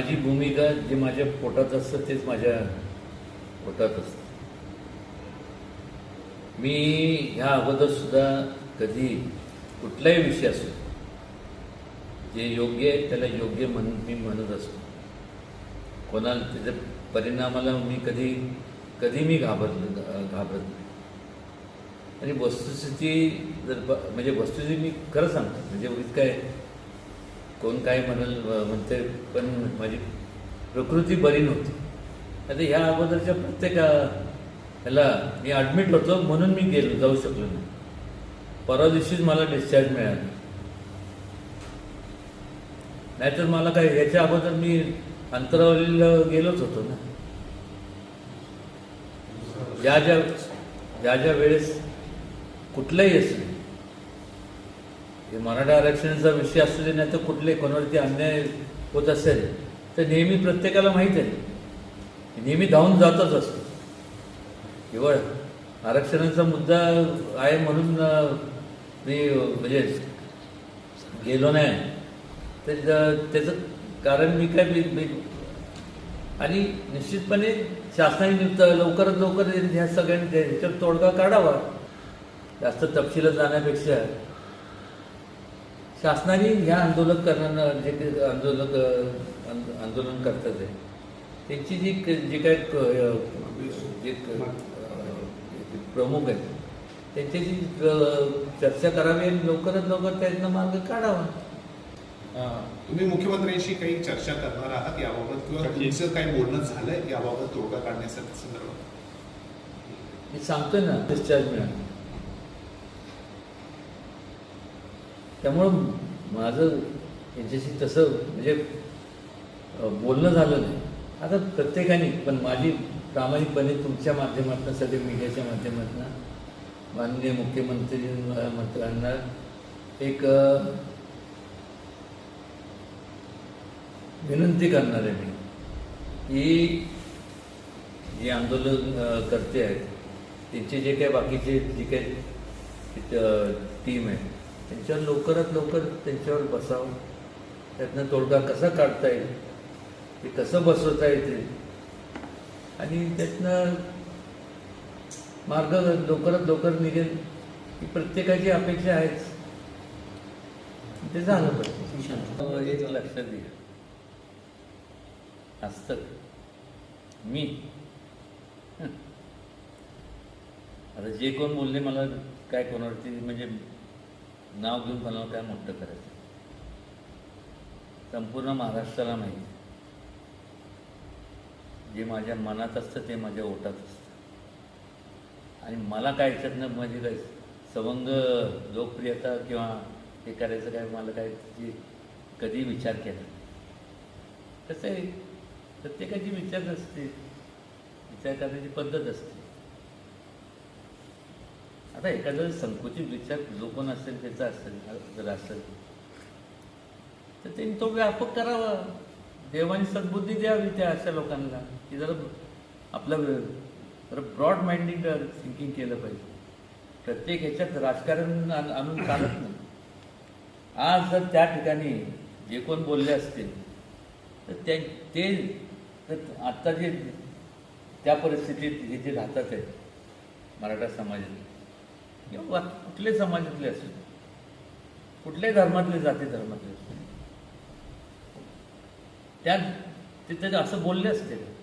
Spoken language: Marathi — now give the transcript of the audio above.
माझी भूमिका जे माझ्या पोटात असतं तेच माझ्या पोटात असतं. मी ह्या अगोदर सुद्धा कधी कुठलाही विषय असो जे योग्य आहे त्याला योग्य म्हण मी म्हणत असतो. कोणाला त्याच्या परिणामाला मी कधी कधी मी घाबरलो घाबरत नाही. आणि वस्तुस्थिती जर म्हणजे वस्तुस्थिती मी खरं सांगतो म्हणजे इतकं काय कोण काय म्हणल म्हणते पण माझी प्रकृती बरी नव्हती. आता ह्या अगोदरच्या प्रत्येका ह्याला मी ॲडमिट होतो म्हणून मी गेलो जाऊ शकलो नाही. परवा दिवशीच मला डिस्चार्ज मिळाला. नाहीतर मला काय ह्याच्या अगोदर मी अंतरावलीला गेलोच होतो ना. ज्या ज्या ज्या ज्या वेळेस कुठलंही असेल मराठा आरक्षणाचा विषय असू दे नाही तर कुठले कोणावरती अन्याय होत असेल तर नेहमी प्रत्येकाला माहीत आहे. नेहमी धावून जातच असतो. केवळ आरक्षणाचा मुद्दा आहे म्हणून मी म्हणजे गेलो नाही. तर त्याचं कारण मी काय मी मी- आणि निश्चितपणे शासनाने नियुक्त लवकरात लवकर ह्या सगळ्यांनी त्याच्यावर तोडगा काढावा. जास्त तपशिलात जाण्यापेक्षा शासनाने ह्या आंदोलन करणारा जे आंदोलक आंद- आंदोलन करतात आहे त्यांची जी जी काय जे प्रमुख आहेत त्यांच्याशी चर्चा करावी आणि लवकरात लवकर त्यांना मार्ग काढावा. तुम्ही मुख्यमंत्र्यांशी काही चर्चा करणार आहात याबाबत किंवा तुमचं काही बोलणं झालंय याबाबत तोडगा काढण्याच्या संदर्भात? मी सांगतोय ना डिस्चार्ज मिळालं. त्यामुळं माझं यांच्याशी तसं म्हणजे बोलणं झालं नाही. आता प्रत्येकाने पण माझी प्रामाणिकपणे तुमच्या माध्यमातून सगळ्या मीडियाच्या माध्यमातून माननीय मुख्यमंत्री मंत्र्यांना एक विनंती करणार आहे मी की जे आंदोलन करते आहेत त्यांचे जे काही बाकीचे जे काही टीम आहे त्यांच्यावर लवकरात लवकर त्यांच्यावर बसावं. त्यातनं तोडगा कसा काढता येईल? ते कसं बसवता येते? आणि त्यातनं मार्ग लवकरात लवकर निघेल ही प्रत्येकाची अपेक्षा आहेच. ते झालं पाहिजे. एक लक्षात घ्या. असतं. मी. आता जे कोण बोलले मला काय कोणावरती म्हणजे नाव घेऊन कोणाला काय मोठं करायचं? संपूर्ण महाराष्ट्राला माहिती. जे माझ्या मनात असतं ते माझ्या ओटात असतं. आणि मला काय याच्यातनं म्हणजे काय सवंग लोकप्रियता किंवा हे करायचं काय मला काय त्याची कधी विचार केला कसं आहे? प्रत्येकाची विचार असते विचार करण्याची पद्धत असते. आता एखादा संकुचित विचार जो कोण असेल त्याचा असेल जर असेल तर त्यांनी तो व्यापक करावा. देवाने सद्बुद्धी द्यावी त्या अशा लोकांना की जरा आपलं जरा ब्रॉड माइंडिंग थिंकिंग केलं पाहिजे. प्रत्येक ह्याच्यात राजकारण आणून चालत नाही. आज जर त्या ठिकाणी जे कोण बोलले असतील तर ते ते आत्ता जे त्या परिस्थितीत हे जे राहतात आहेत मराठा समाजात. किंवा वा- कुठले समाजातले असू दे, कुठल्याही धर्मातले जाती धर्मातले असू दे. त्या तिथे असं बोलले असते